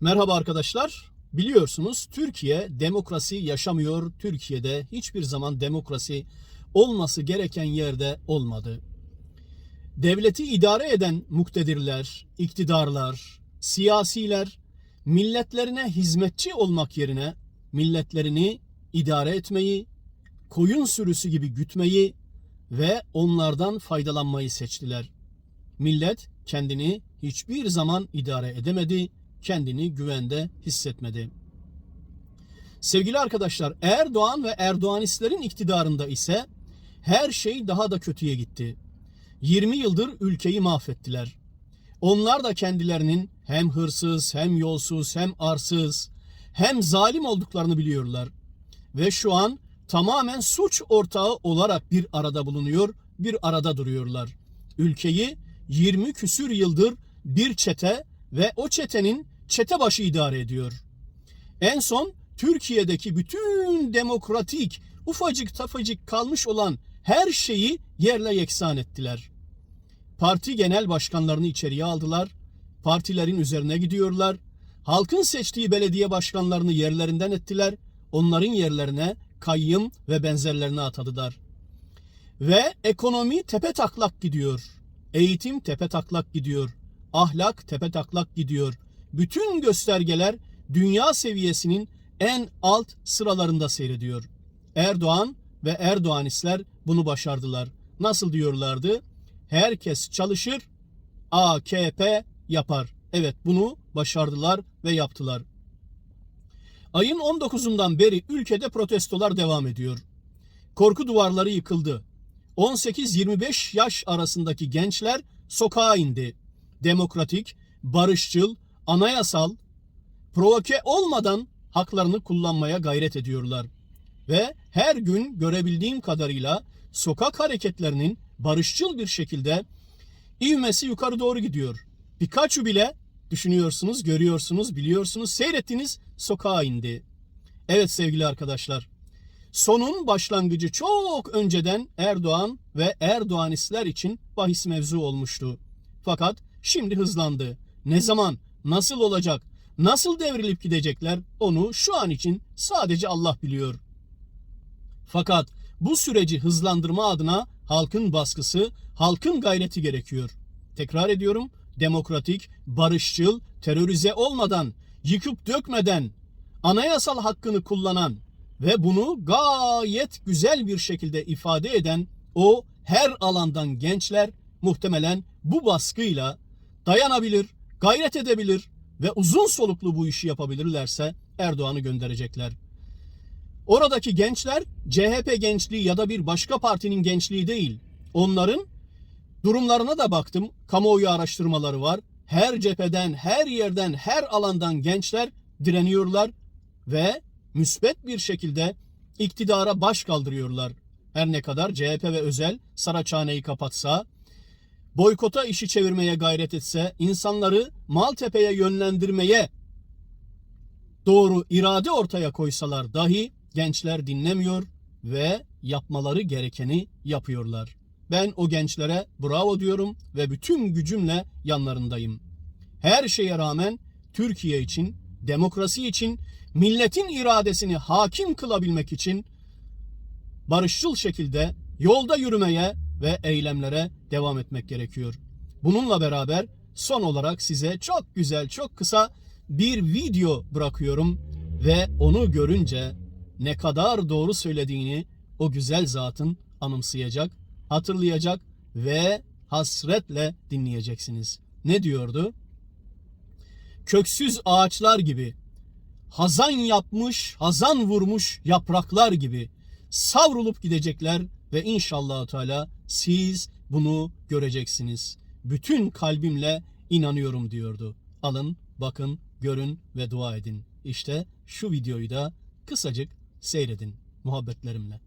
Merhaba arkadaşlar. Biliyorsunuz Türkiye demokrasi yaşamıyor. Türkiye'de hiçbir zaman demokrasi olması gereken yerde olmadı. Devleti idare eden muktedirler, iktidarlar, siyasiler milletlerine hizmetçi olmak yerine milletlerini idare etmeyi, koyun sürüsü gibi gütmeyi ve onlardan faydalanmayı seçtiler. Millet kendini hiçbir zaman idare edemedi, kendini güvende hissetmedi. Sevgili arkadaşlar, Erdoğan ve Erdoğanistlerin iktidarında ise her şey daha da kötüye gitti. 20 yıldır ülkeyi mahvettiler. Onlar da kendilerinin hem hırsız, hem yolsuz, hem arsız, hem zalim olduklarını biliyorlar. Ve şu an tamamen suç ortağı olarak bir arada bulunuyor, bir arada duruyorlar. Ülkeyi 20 küsür yıldır bir çete ve o çetenin çete başı idare ediyor. En son Türkiye'deki bütün demokratik, ufacık tafacık kalmış olan her şeyi yerle yeksan ettiler. Parti genel başkanlarını içeriye aldılar. Partilerin üzerine gidiyorlar. Halkın seçtiği belediye başkanlarını yerlerinden ettiler. Onların yerlerine kayyım ve benzerlerini atadılar. Ve ekonomi tepe taklak gidiyor. Eğitim tepe taklak gidiyor. Ahlak tepe taklak gidiyor. Bütün göstergeler dünya seviyesinin en alt sıralarında seyrediyor. Erdoğan ve Erdoğanistler bunu başardılar. Nasıl diyorlardı? Herkes çalışır, AKP yapar. Evet bunu başardılar ve yaptılar. Ayın 19'undan beri ülkede protestolar devam ediyor. Korku duvarları yıkıldı. 18-25 yaş arasındaki gençler sokağa indi. Demokratik, barışçıl, anayasal, provoke olmadan haklarını kullanmaya gayret ediyorlar. Ve her gün görebildiğim kadarıyla sokak hareketlerinin barışçıl bir şekilde ivmesi yukarı doğru gidiyor. Birkaçı bile düşünüyorsunuz, görüyorsunuz, biliyorsunuz, seyrettiniz sokağa indi. Evet sevgili arkadaşlar, sonun başlangıcı çok önceden Erdoğan ve Erdoğanistler için bahis mevzu olmuştu. Fakat şimdi hızlandı. Ne zaman, nasıl olacak, nasıl devrilip gidecekler onu şu an için sadece Allah biliyor. Fakat bu süreci hızlandırma adına halkın baskısı, halkın gayreti gerekiyor. Tekrar ediyorum, demokratik, barışçıl, terörize olmadan, yıkıp dökmeden, anayasal hakkını kullanan ve bunu gayet güzel bir şekilde ifade eden o her alandan gençler muhtemelen bu baskıyla dayanabilir, gayret edebilir ve uzun soluklu bu işi yapabilirlerse Erdoğan'ı gönderecekler. Oradaki gençler CHP gençliği ya da bir başka partinin gençliği değil. Onların durumlarına da baktım. Kamuoyu araştırmaları var. Her cepheden, her yerden, her alandan gençler direniyorlar ve müsbet bir şekilde iktidara baş kaldırıyorlar. Her ne kadar CHP ve özel Saraçhane'yi kapatsa, boykota işi çevirmeye gayret etse, insanları Maltepe'ye yönlendirmeye doğru irade ortaya koysalar dahi gençler dinlemiyor ve yapmaları gerekeni yapıyorlar. Ben o gençlere bravo diyorum ve bütün gücümle yanlarındayım. Her şeye rağmen Türkiye için, demokrasi için, milletin iradesini hakim kılabilmek için barışçıl şekilde yolda yürümeye ve eylemlere devam etmek gerekiyor. Bununla beraber son olarak size çok güzel, çok kısa bir video bırakıyorum ve onu görünce ne kadar doğru söylediğini o güzel zatın anımsayacak, hatırlayacak ve hasretle dinleyeceksiniz. Ne diyordu? Köksüz ağaçlar gibi, hazan yapmış, hazan vurmuş yapraklar gibi savrulup gidecekler ve inşallah Teala siz bunu göreceksiniz. Bütün kalbimle inanıyorum diyordu. Alın, bakın, görün ve dua edin. İşte şu videoyu da kısacık seyredin muhabbetlerimle.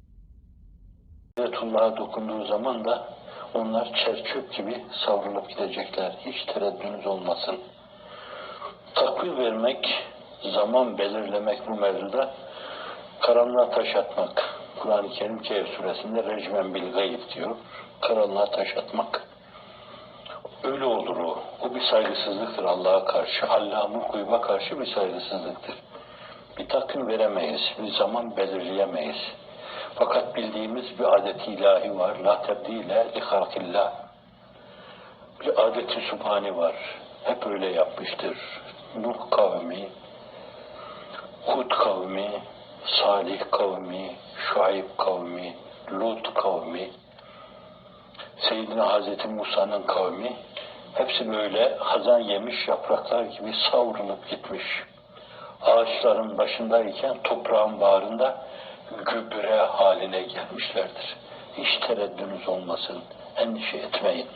Hürriyetullah'a dokunduğu zaman da onlar çerçöp gibi savrulup gidecekler. Hiç tereddünüz olmasın. Takvim vermek, zaman belirlemek bu mevzuda karanlığa taş atmak. Kur'an-ı Kerim Kehf suresinde recmen bil gayb diyor. Karanlığa taş atmak. Öyle olur o. O bir saygısızlıktır Allah'a karşı. Allah'ın kuyba karşı bir saygısızlıktır. Bir takvim veremeyiz, bir zaman belirleyemeyiz. Fakat bildiğimiz bir adet ilahi var. La tebdile li halkillah. Bir adeti subhani var. Hep öyle yapmıştır. Nuh kavmi, Hud kavmi, Salih kavmi, Şuayb kavmi, Lut kavmi, Seyyidina Hazreti Musa'nın kavmi hepsi böyle hazan yemiş yapraklar gibi savrulup gitmiş. Ağaçların başındayken toprağın bağrında gübre haline gelmişlerdir. Hiç tereddünüz olmasın, endişe etmeyin.